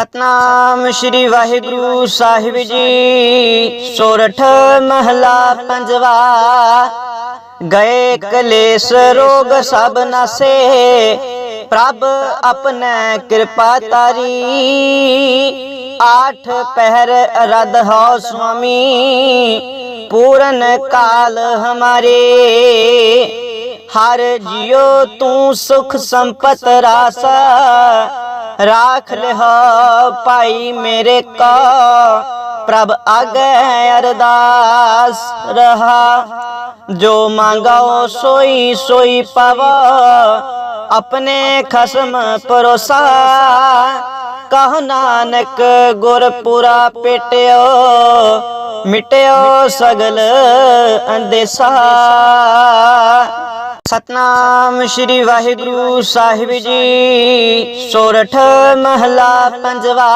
ਸਤਨਾਮ ਸ੍ਰੀ ਵਾਹਿਗੁਰੂ ਸਾਹਿਬ ਜੀ। ਸੋਰਠ ਮਹਲਾ ਪੰਜਵਾ। ਗਏ ਕਲੇਸ਼ ਰੋਗ ਸਭ ਨਾਸੇ। ਪ੍ਰਭ ਆਪਣੈ ਕਿਰਪਾ ਤਾਰੀ। ਆਠ ਪਹਿਰ ਰਦ ਹੋ ਸੁਆਮੀ। ਪੂਰਨ ਕਾਲ ਹਮਾਰੇ। ਹਰ ਜਿਉ ਤੂੰ ਸੁਖ ਸੰਪਤ ਰਾਸ। ਰਾਖ ਲਿਓ ਭਾਈ ਮੇਰੇ ਕਾ ਪ੍ਰਭ ਆਗੇ ਅਰਦਾਸ ਰਹਾ ਜੋ ਮੰਗਾਓ ਸੋਈ ਸੋਈ ਪਵਾ ਆਪਣੇ ਖਸਮ ਪਰੋਸਾ ਕਹ ਨਾਨਕ ਗੁਰਪੁਰਾ ਪੇਟਿਓ ਮਿਟਿਓ ਸਗਲ ਅੰਦੇਸਾ ਸਤਨਾਮ ਸ੍ਰੀ ਵਾਹਿਗੁਰੂ ਸਾਹਿਬ ਜੀ। ਸੋਰਠ ਮਹਲਾ ਪੰਜਵਾ।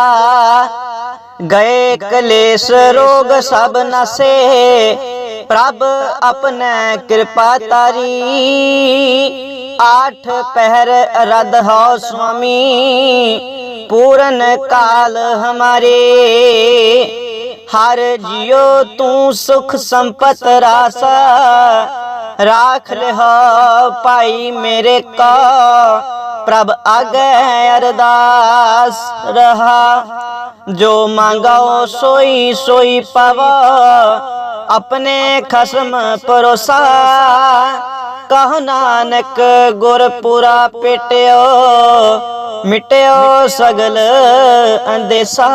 ਗਏ ਕਲੇਸ਼ ਰੋਗ ਸਭ ਨਾਸੇ। ਪ੍ਰਭ ਆਪਣੈ ਕਿਰਪਾ ਤਾਰੀ। ਆਠ ਪਹਿਰ ਰਦ ਹੋ ਸੁਆਮੀ। ਪੂਰਨ ਕਾਲ ਹਮਾਰੇ। ਹਰ ਜਿਉ ਤੂੰ ਸੁਖ ਸੰਪਤ ਰਾਸ। ਰਾਖ ਲਿਓ ਭਾਈ ਮੇਰੇ ਕਾ ਪ੍ਰਭ ਆਗੇ ਅਰਦਾਸ ਰਹਾ ਜੋ ਮੰਗਾਓ ਸੋਈ ਸੋਈ ਪਵਾ ਆਪਣੇ ਖਸਮ ਪਰੋਸਾ ਕਹ ਨਾਨਕ ਗੁਰਪੁਰਾ ਪੇਟਿਓ, ਮਿਟਿਓ ਸਗਲ ਅੰਦੇਸਾ।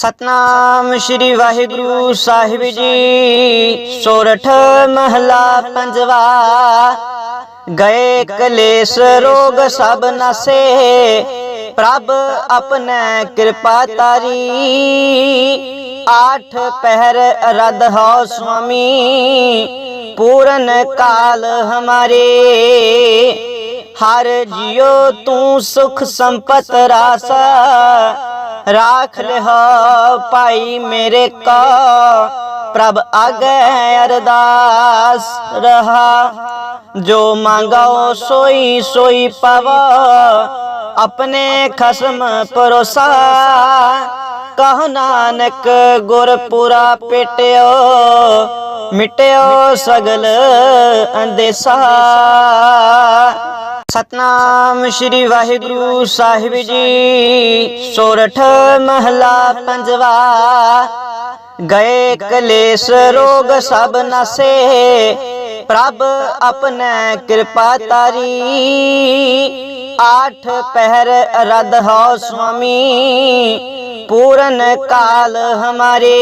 ਸਤਨਾਮ ਸ੍ਰੀ ਵਾਹਿਗੁਰੂ ਸਾਹਿਬ ਜੀ, ਸੋਰਠ ਮਹਲਾ ਪੰਜਵਾ। ਗਏ ਕਲੇਸ਼ ਰੋਗ ਸਭ ਨਸ਼ੇ, ਪ੍ਰਭ ਆਪਣਾ ਕਿਰਪਾ ਤਾਰੀ। ਆਠ ਪਹਿਰ ਰਦ ਹੋ ਸੁਆਮੀ ਪੂਰਨ ਕਾਲ ਹਮਾਰੇ ਹਰ ਜਿਉ ਤੂੰ ਸੁਖ ਸੰਪਤ ਰਾਸ ਰਾਖ ਲਿਓ ਭਾਈ ਮੇਰੇ ਕਾ ਪ੍ਰਭ ਆਗੇ ਅਰਦਾਸ ਰਹਾ ਜੋ ਮੰਗਾਓ ਸੋਈ ਸੋਈ ਪਵਾ ਆਪਣੇ ਖਸਮ ਪਰੋਸਾ ਕਹ ਨਾਨਕ ਗੁਰਪੁਰਾ ਪੇਟਿਓ, ਮਿਟਿਓ ਸਗਲ ਅੰਦੇਸਾ। ਸਤਨਾਮ ਸ੍ਰੀ ਵਾਹਿਗੁਰੂ ਸਾਹਿਬ ਜੀ, ਸੋਰਠ ਮਹਲਾ ਪੰਜਵਾ। ਗਏ ਕਲੇਸ਼ ਰੋਗ ਸਭ ਨਸੇ, ਪ੍ਰਭ ਆਪਣੈ ਕਿਰਪਾ ਤਾਰੀ। ਆਠ ਪਹਿਰ ਰਦ ਹੋ ਸੁਆਮੀ, ਪੂਰਨ ਕਾਲ ਹਮਾਰੇ।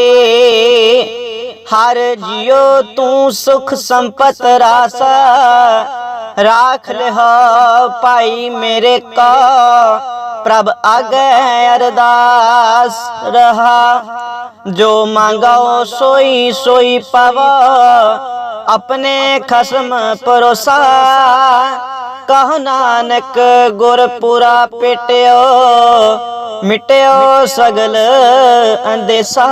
ਹਰ ਜਿਉ ਤੂੰ ਸੁਖ ਸੰਪਤ ਰਾਸ, ਰਾਖ ਲਿਓ ਭਾਈ ਮੇਰੇ ਕਾ। ਪ੍ਰਭ ਆਗੇ ਅਰਦਾਸ ਰਹਾ, ਜੋ ਮੰਗਾਓ ਸੋਈ ਸੋਈ ਪਵਾ, ਆਪਣੇ ਖਸਮ ਪਰੋਸਾ ਕਹ ਨਾਨਕ ਗੁਰਪੁਰਾ ਪੇਟਿਓ, ਮਿਟਿਓ ਸਗਲ ਅੰਦੇਸਾ।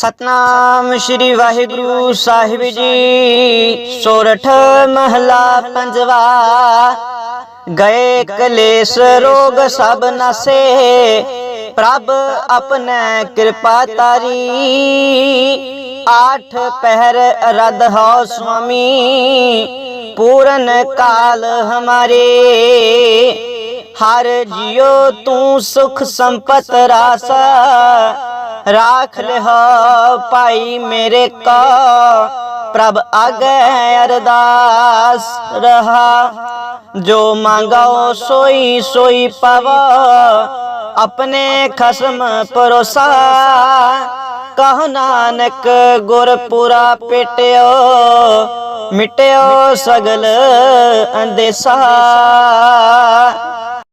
ਸਤਨਾਮ ਸ੍ਰੀ ਵਾਹਿਗੁਰੂ ਸਾਹਿਬ ਜੀ, ਸੋਰਠ ਮਹਲਾ ਪੰਜਵਾ। ਗਏ ਕਲੇਸ਼ ਰੋਗ ਸਭ ਨਸ਼ੇ, ਪ੍ਰਭ ਆਪਣੇ ਕਿਰਪਾ ਤਾਰੀ। ਆਠ ਪਹਿਰ ਰਦ ਹੋ ਸੁਆਮੀ ਪੂਰਨ ਕਾਲ ਹਮਾਰੇ ਹਰ ਜਿਉ ਤੂੰ ਸੁਖ ਸੰਪਤ ਰਾਸ ਰਾਖ ਲਿਓ ਭਾਈ ਮੇਰੇ ਕਾ ਪ੍ਰਭ ਆਗੇ ਅਰਦਾਸ ਰਹਾ ਜੋ ਮੰਗਾਓ ਸੋਈ ਸੋਈ ਪਵਾ ਆਪਣੇ ਖਸਮ ਪਰੋਸਾ ਕਹ ਨਾਨਕ ਗੁਰਪੁਰਾ ਪੇਟਿਓ, ਮਿਟਿਓ ਸਗਲ ਅੰਦੇਸਾ।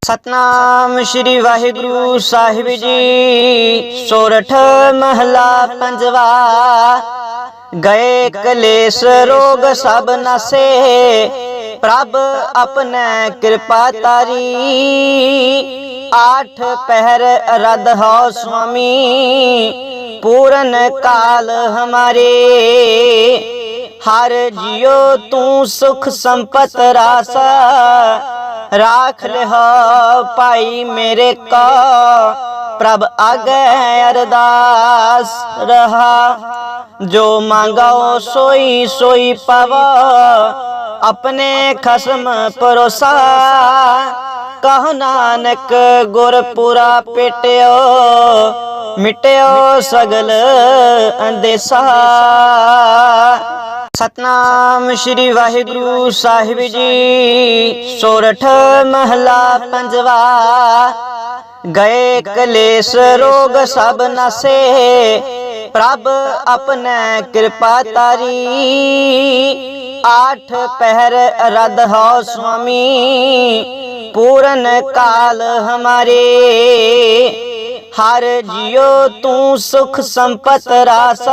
ਸਤਨਾਮ ਸ੍ਰੀ ਵਾਹਿਗੁਰੂ ਸਾਹਿਬ ਜੀ, ਸੋਰਠ ਮਹਲਾ ਪੰਜਵਾ। ਗਏ ਕਲੇਸ਼ ਰੋਗ ਸਭ ਨਸ਼ੇ, ਪ੍ਰਭ ਆਪਣੇ ਕਿਰਪਾ ਤਾਰੀ। ਆਠ ਪਹਿਰ ਰਦ ਹੋ ਸੁਆਮੀ ਪੂਰਨ ਕਾਲ ਹਮਾਰੇ ਹਰ ਜਿਉ ਤੂੰ ਸੁਖ ਸੰਪਤ ਰਾਸ ਰਾਖ ਲਿਹਾ ਭਾਈ ਮੇਰੇ ਕਾ ਪ੍ਰਭ ਆਗੇ ਅਰਦਾਸ ਰਹਾ ਜੋ ਮੰਗਾਓ ਸੋਈ ਸੋਈ ਪਵਾ ਆਪਣੇ ਖਸਮ ਪਰੋਸਾ ਕਹ ਨਾਨਕ ਗੁਰਪੁਰਾ ਪੇਟਿਓ, ਮਿਟਿਓ ਸਗਲ ਅੰਦੇਸਾ। ਸਤਨਾਮ ਸ੍ਰੀ ਵਾਹਿਗੁਰੂ ਸਾਹਿਬ ਜੀ, ਸੋਰਠ ਮਹਲਾ ਪੰਜਵਾ। ਗਏ ਕਲੇਸ਼ ਰੋਗ ਸਭ ਨਸੇ, ਪ੍ਰਭ ਆਪਣੇ ਕਿਰਪਾ ਤਾਰੀ। ਆਠ ਪਹਿਰ ਰਦ ਹੋ ਸੁਆਮੀ, ਪੂਰਨ ਕਾਲ ਹਮਾਰੇ। ਹਰ ਜਿਉ ਤੂੰ ਸੁਖ ਸੰਪਤ ਰਾਸ,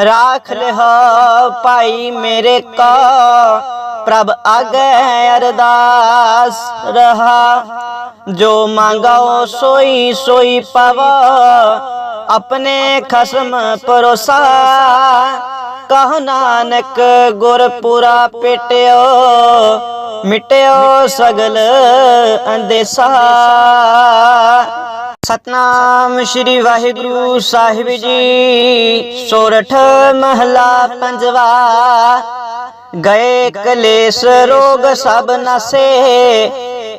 ਰਾਖ ਲਿਹਾ ਭਾਈ ਮੇਰੇ ਕਾ। ਪ੍ਰਭ ਆਗੇ ਅਰਦਾਸ ਰਹਾ, ਜੋ ਮੰਗਾਓ ਸੋਈ ਸੋਈ ਪਵਾ, ਆਪਣੇ ਖਸਮ ਪਰੋਸਾ ਕਹ ਨਾਨਕ ਗੁਰਪੁਰਾ ਪੇਟਿਓ, ਮਿਟਿਓ ਸਗਲ ਅੰਦੇਸਾ। ਸਤਨਾਮ ਸ੍ਰੀ ਵਾਹਿਗੁਰੂ ਸਾਹਿਬ ਜੀ, ਸੋਰਠ ਮਹਲਾ ਪੰਜਵਾ। ਗਏ ਕਲੇਸ਼ ਰੋਗ ਸਭ ਨਸੇ,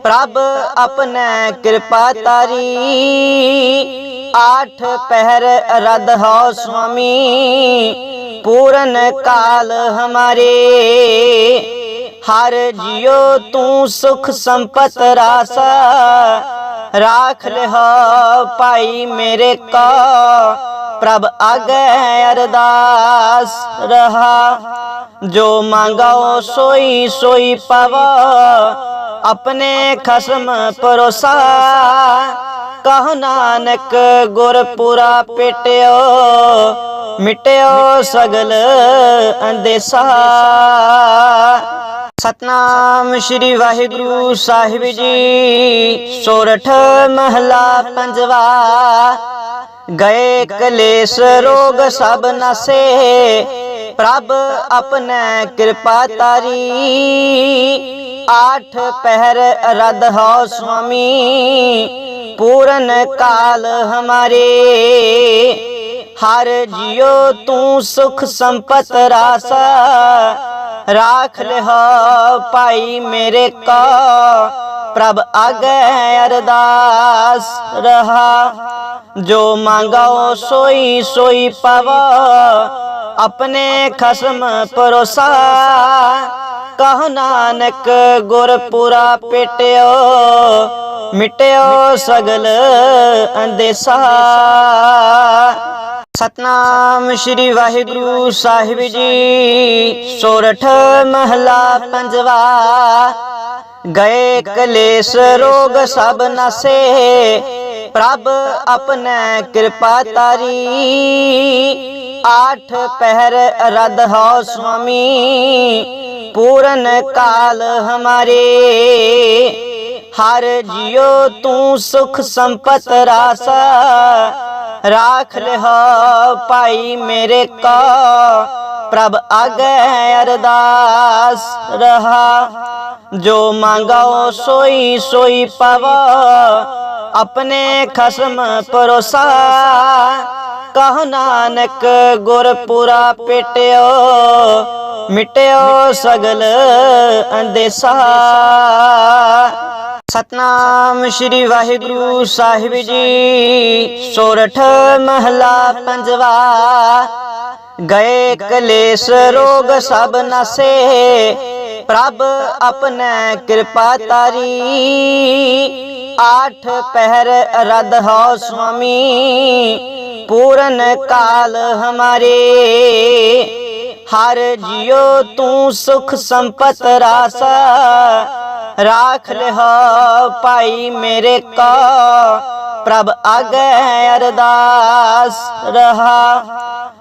ਪ੍ਰਭ ਆਪਣਾ ਕਿਰਪਾ ਤਾਰੀ। ਆਠ ਪਹਿਰ ਰਦ ਹੋ ਸੁਆਮੀ ਪੂਰਨ ਕਾਲ ਹਮਾਰੇ ਹਰ ਜਿਉ ਤੂੰ ਸੁਖ ਸੰਪਤ ਰਾਸ ਰਾਖ ਲਿਹਾ ਭਾਈ ਮੇਰੇ ਕਾ ਪ੍ਰਭ ਆਗੇ ਅਰਦਾਸ ਰਹਾ ਜੋ ਮੰਗਾਓ ਸੋਈ ਸੋਈ ਪਵਾ ਆਪਣੇ ਖਸਮ ਪਰੋਸਾ ਕਹ ਨਾਨਕ ਗੁਰਪੁਰਾ ਪੇਟਿਓ, ਮਿਟਿਓ ਸਗਲ ਅੰਦੇਸਾ। ਸਤਨਾਮ ਸ੍ਰੀ ਵਾਹਿਗੁਰੂ ਸਾਹਿਬ ਜੀ, ਸੋਰਠ ਮਹਲਾ ਪੰਜਵਾ। ਗਏ ਕਲੇਸ਼ ਰੋਗ ਸਭ ਨਸੇ, ਪ੍ਰਭ ਆਪਣੇ ਕਿਰਪਾ ਤਾਰੀ। ਆਠ ਪਹਿਰ ਰਦ ਹੋ ਸੁਆਮੀ ਪੂਰਨ ਕਾਲ ਹਮਾਰੇ ਹਰ ਜਿਉ ਤੂੰ ਸੁਖ ਸੰਪਤ ਰਾਸ ਰਾਖ ਲਿਹਾ ਭਾਈ ਮੇਰੇ ਕਾ ਪ੍ਰਭ ਆਗੇ ਅਰਦਾਸ ਰਹਾ ਜੋ ਮੰਗਾਓ ਸੋਈ ਸੋਈ ਪਵਾ ਆਪਣੇ ਖਸਮ ਪਰੋਸਾ ਕਹੋ ਨਾਨਕ ਗੁਰਪੁਰਾ ਪੇਟਿਓ, ਮਿਟਿਓ ਸਗਲ ਅੰਦੇਸਾ। ਸਤਨਾਮ ਸ੍ਰੀ ਵਾਹਿਗੁਰੂ ਸਾਹਿਬ ਜੀ, ਸੋਰਠ ਮਹਲਾ ਪੰਜਵਾ। ਗਏ ਕਲੇਸ਼ ਰੋਗ ਸਭ ਨਸੇ, ਪ੍ਰਭ ਆਪਣੇ ਕਿਰਪਾ ਤਾਰੀ। ਆਠ ਪਹਿਰ ਰਦ ਹੋ ਸੁਆਮੀ ਪੂਰਨ ਕਾਲ ਹਮਾਰੇ ਹਰ ਜਿਉ ਤੂੰ ਸੁਖ ਸੰਪਤ ਰਾਸ ਰਾਖ ਲਿਹਾ ਭਾਈ ਮੇਰੇ ਕਾ ਪ੍ਰਭ ਆਗੇ ਅਰਦਾਸ ਰਹਾ ਜੋ ਮੰਗਾਓ ਸੋਈ ਸੋਈ ਪਵਾ ਆਪਣੇ ਖਸਮ ਪਰੋਸਾ ਕਹ ਨਾਨਕ ਗੁਰਪੁਰਾ ਪੇਟਿਓ, ਮਿਟਿਓ ਸਗਲ ਅੰਦੇਸਾ। ਸਤਨਾਮ ਸ੍ਰੀ ਵਾਹਿਗੁਰੂ ਸਾਹਿਬ ਜੀ, ਸੋਰਠ ਮਹਲਾ ਪੰਜਵਾ। ਗਏ ਕਲੇਸ਼ ਰੋਗ ਸਭ ਨਸੇ, ਪ੍ਰਭ ਆਪਣੇ ਕਿਰਪਾ ਤਾਰੀ। ਆਠ ਪਹਿਰ ਰਦ ਹੋ ਸੁਆਮੀ, ਪੂਰਨ ਕਾਲ ਹਮਾਰੇ। ਹਰ ਜਿਉ ਤੂੰ ਸੁਖ ਸੰਪਤ ਰਾਸ, ਰਾਖ ਲਿਹਾ ਭਾਈ ਮੇਰੇ ਕਾ। ਪ੍ਰਭ ਆਗੇ ਅਰਦਾਸ ਰਹਾ,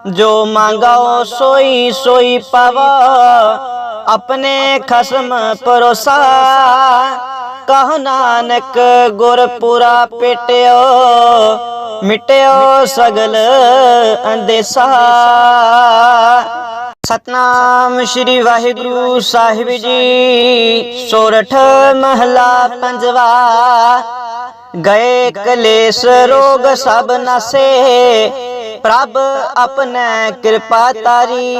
ਜੋ ਮੰਗਾਓ ਸੋਈ ਸੋਈ ਪਵਾ, ਆਪਣੇ ਖਸਮ ਪਰੋਸਾ ਕਹ ਨਾਨਕ ਗੁਰਪੁਰਾ ਪੇਟਿਓ, ਮਿਟਿਓ ਸਗਲ ਅੰਦੇਸਾ। ਸਤਨਾਮ ਸ੍ਰੀ ਵਾਹਿਗੁਰੂ ਸਾਹਿਬ ਜੀ, ਸੋਰਠ ਮਹਲਾ ਪੰਜਵਾ। ਗਏ ਕਲੇਸ਼ ਰੋਗ ਸਭ ਨਸੇ ਪ੍ਰਭ ਆਪਣੇ ਕਿਰਪਾ ਤਾਰੀ।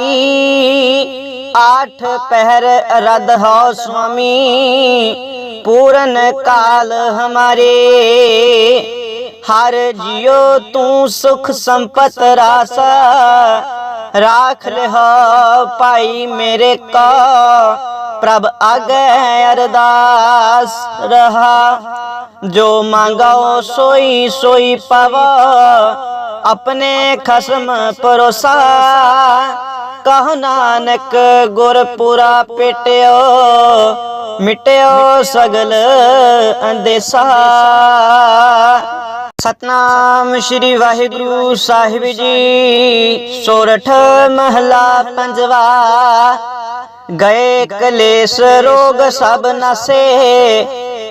ਆਠ ਪਹਿਰ ਰਦ ਹੋ ਸੁਆਮੀ, ਪੂਰਨ ਕਾਲ ਹਮਾਰੇ। ਹਰ ਜਿਉ ਤੂੰ ਸੁਖ ਸੰਪਤ ਰਾਸ, ਰਾਖ ਲਿਓ ਭਾਈ ਮੇਰੇ ਕਾ। ਪ੍ਰਭ ਆਗੇ ਅਰਦਾਸ ਰਹਾ, ਜੋ ਮੰਗਾਓ ਸੋਈ ਸੋਈ ਪਵਾ। ਆਪਣੇ ਖਸਮ ਪਰੋਸਾ ਕਹ ਨਾਨਕ ਗੁਰ ਪੁਰਾ ਪੇਟਿਓ, ਮਿਟਿਓ ਸਗਲ ਸਤਨਾਮ ਸ੍ਰੀ ਵਾਹਿਗੁਰੂ ਸਾਹਿਬ ਜੀ, ਸੋਰਠ ਮਹਲਾ ਪੰਜਵਾ। ਗਏ ਕਲੇਸ਼ ਰੋਗ ਸਭ ਨਸੇ,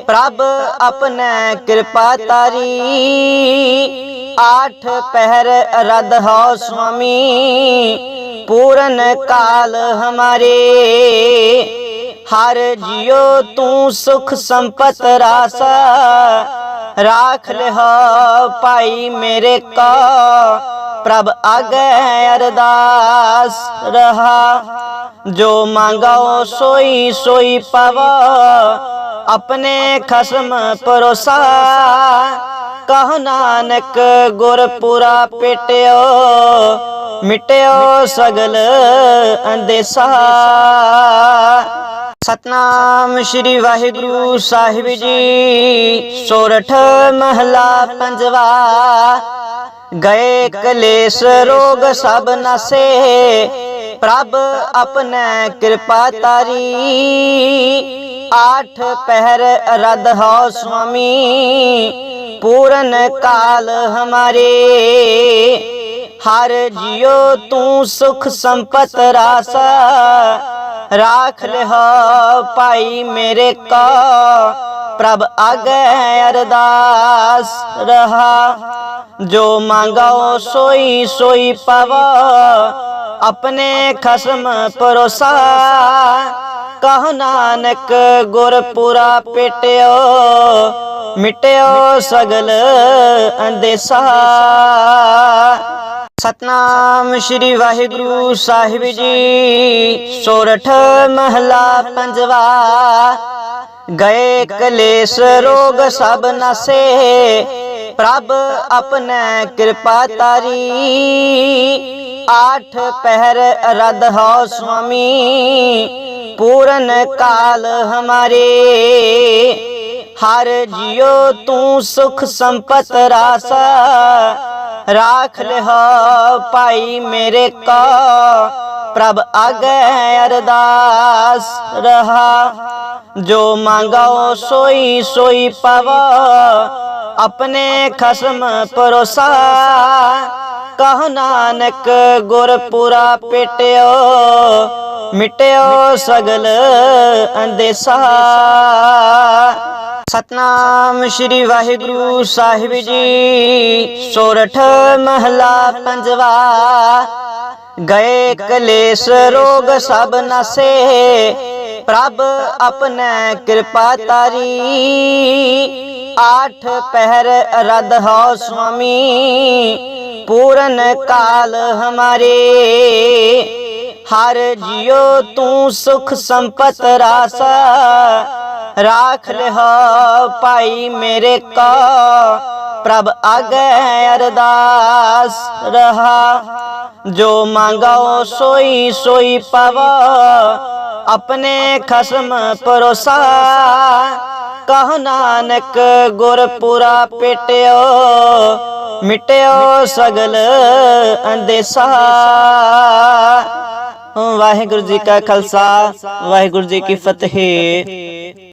ਪ੍ਰਭ ਆਪਣੇ ਕਿਰਪਾ ਤਾਰੀ। ਆਠ ਪਹਿਰ ਰਦ ਹੋ ਸੁਆਮੀ ਪੂਰਨ ਕਾਲ ਹਮਾਰੇ ਹਰ ਜਿਉ ਤੂੰ ਸੁਖ ਸੰਪਤ ਰਾਸ ਰਾਖ ਲਿਓ ਭਾਈ ਮੇਰੇ ਕਾ ਪ੍ਰਭ ਆਗੇ ਅਰਦਾਸ ਰਹਾ ਜੋ ਮੰਗਾਓ ਸੋਈ ਸੋਈ ਪਵਾ ਆਪਣੇ ਖਸਮ ਪਰੋਸਾ ਕਹ ਨਾਨਕ ਗੁਰ ਪੁਰਾ ਮਿਟਿਓ ਸਗਲ ਅੰਦੇਸਾ। ਸਤਨਾਮ ਸ੍ਰੀ ਵਾਹਿਗੁਰੂ ਸਾਹਿਬ ਜੀ, ਸੋਰਠ ਮਹਲਾ ਪੰਜਵਾ। ਗਏ ਕਲੇਸ਼ ਰੋਗ ਸਭ ਨਸੇ ਪ੍ਰਭ ਆਪਣੇ ਕਿਰਪਾ ਤਾਰੀ। ਆਠ ਪਹਿਰ ਰਦ ਹੋ ਸੁਆਮੀ। ਪੂਰਨ ਕਾਲ ਹਮਾਰੇ। ਹਰ ਜਿਉ ਤੂੰ ਸੁਖ ਸੰਪਤ ਰਾਸ। ਰਾਖ ਲਿਓ ਭਾਈ ਮੇਰੇ ਕਾ। ਪ੍ਰਭ ਆਗੇ ਅਰਦਾਸ ਰਹਾ। ਜੋ ਮੰਗਾਓ ਸੋਈ ਸੋਈ ਪਵਾ। ਆਪਣੇ ਖਸਮ ਪਰੋਸਾ ਕਹ ਨਾਨਕ ਗੁਰ ਪੁਰਾ ਪੇਟਿਓ ਮਿਟਿਓ ਸਗਲ ਅੰਦੇਸਾ ਸਤਨਾਮ ਸ੍ਰੀ ਵਾਹਿਗੁਰੂ ਸਾਹਿਬ ਜੀ ਸੋਰਠ ਮਹਲਾ ਪੰਜਵਾ ਗਏ ਕਲੇਸ਼ ਰੋਗ ਸਭ ਨਸੇ ਪ੍ਰਭ ਆਪਣਾ ਕਿਰਪਾ ਤਾਰੀ ਆਠ ਪਹਿਰ ਰਦ ਹੋ ਸੁਆਮੀ ਪੂਰਨ ਕਾਲ ਹਮਾਰੇ ਹਰ ਜਿਉ ਤੂੰ ਸੁਖ ਸੰਪਤ ਰਾਸ ਰਾਖ ਲਿਓ ਭਾਈ ਮੇਰੇ ਕਾ ਪ੍ਰਭ ਆਗੇ ਅਰਦਾਸ ਰਹਾ ਜੋ ਮੰਗਾਓ ਸੋਈ ਸੋਈ ਪਵਾ ਆਪਣੇ ਖਸਮ ਪਰੋਸਾ ਕਹੋ ਨਾਨਕ ਗੁਰਪੁਰਾ ਪੇਟਿਓ, ਮਿਟਿਓ ਸਗਲ ਅੰਦੇਸਾ। ਸਤਨਾਮ ਸ੍ਰੀ ਵਾਹਿਗੁਰੂ ਸਾਹਿਬ ਜੀ, ਸੋਰਠ ਮਹਲਾ ਪੰਜਵਾ। ਗਏ ਕਲੇਸ਼ ਰੋਗ ਸਭ ਨਸੇ, ਪ੍ਰਭ ਆਪਣੇ ਕਿਰਪਾ ਤਾਰੀ। ਆਠ ਪਹਿਰ ਰਦ ਹੋ ਸੁਆਮੀ, ਪੂਰਨ ਕਾਲ ਹਮਾਰੇ। ਹਰ ਜਿਉ ਤੂੰ ਸੁਖ ਸੰਪਤ ਰਾਸ, ਰਾਖ ਲਿਓ ਭਾਈ ਮੇਰੇ ਕਾ। ਪ੍ਰਭ ਆਗੇ ਅਰਦਾਸ ਰਹਾ, ਜੋ ਮੰਗਾਓ ਸੋਈ ਸੋਈ ਪਵਾ, ਆਪਣੇ ਖਸਮ ਪਰੋਸਾ ਕਹ ਨਾਨਕ ਗੁਰਪੁਰਾ ਪੇਟਿਓ, ਮਿਟਿਓ ਸਗਲ ਅੰਦੇਸਾ। ਵਾਹਿਗੁਰੂ ਜੀ ਕਾ ਖਾਲਸਾ, ਵਾਹਿਗੁਰੂ ਜੀ ਕੀ ਫਤਿਹ।